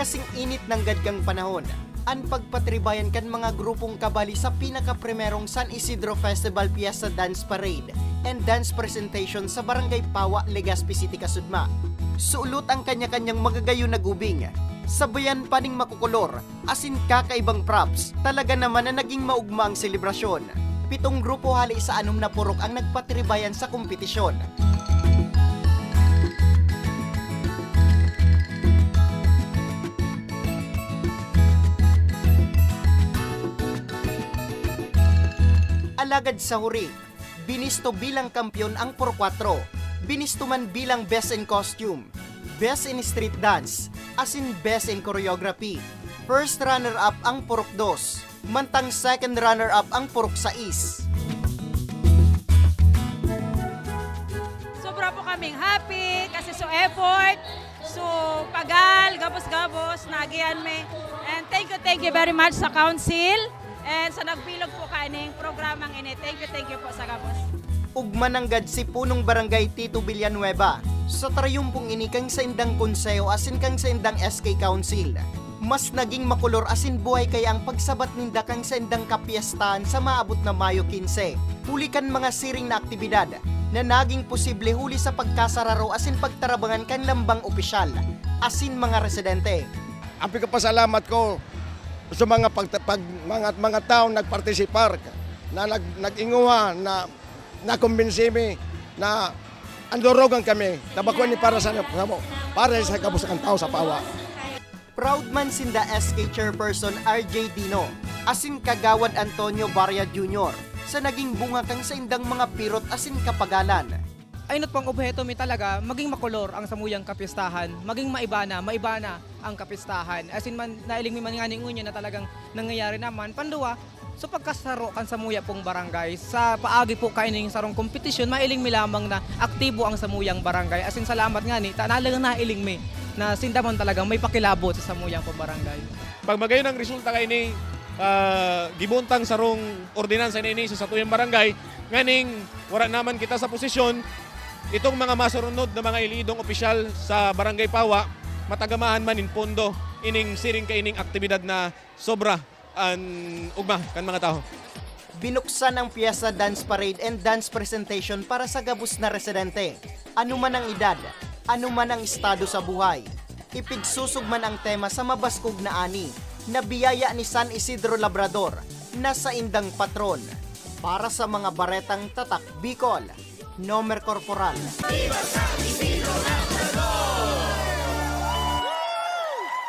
Kasing init ng gadgang panahon, ang pagpatribayan kan mga grupong kabali sa pinaka-primerong San Isidro Festival Fiesta Dance Parade and Dance Presentation sa Barangay Pawa, Legazpi City, Kasudma. Suulot ang kanya-kanyang magagayo na gubing. Sabayan pa ning makukulor, asin kakaibang props, talaga naman na naging maugma ang selebrasyon. Pitong grupo hali sa anom na purok ang nagpatribayan sa kompetisyon. Alagad sa huri, binisto bilang kampyon ang Por 4, binisto man bilang Best in Costume, Best in Street Dance, as in Best in Choreography. First runner-up ang Purok 2, mantang second runner-up ang Purok 6. Sobra po kaming happy kasi so effort, so pagal, gabos-gabos, nagiyan me. And thank you, thank you very much sa council sa nagbilog po kaning programang ini. Thank you, thank you po sa gabos. Ugma ng si punong barangay Tito Villanueva sa trayumpong ini kang sa indang konseyo asin kang sa indang SK Council. Mas naging makulor asin buhay kaya ang pagsabat ninda kang sa indang kapiyastahan sa maabot na Mayo 15. Huli kan mga siring na aktibidad na naging posible huli sa pagkasararo asin pagtarabangan kan lambang opisyal asin mga residente. ang pagpasalamat ko sa mga pag, pag mga mga taong nagpartisipar na nag nag-inguha na nakumbinsi mi na andorogan kami tabako ni para sa para sa kabusakan tao sa pawa Proud man sinda SK Chairperson RJ Dino, asin kagawad Antonio Barria Jr. sa naging bunga kang sa indang mga pirot asin kapagalan. Aynot pang obheto mi talaga, maging makolor ang samuyang kapistahan, maging maibana, maibana ang kapistahan. As in man, nailing mi man nga ning unya na talagang nangyayari naman. Panduwa, so pagkasaro kan samuya pong barangay, sa paagi po kaining sarong kompetisyon, mailing mi lamang na aktibo ang samuyang barangay. As in salamat nga ni, tanalang nailing mi na sindamon talagang may pakilabot sa samuyang pong barangay. pag magayon ang resulta kay ni ah, gibuntang sarong ordinansa na ini sa satuyang barangay nganing wala naman kita sa posisyon itong mga masurunod na mga ilidong opisyal sa barangay Pawa matagamahan man in pondo ining siring ka ining aktibidad na sobra an ugma kan mga tao Binuksan ang Fiesta Dance Parade and Dance Presentation para sa gabus na residente. Ano man ang edad, ano man ang estado sa buhay. Ipigsusog man ang tema sa mabaskog na ani na biyaya ni San Isidro Labrador na sa indang patron. Para sa mga baretang tatak Bicol, Nomer Corporal.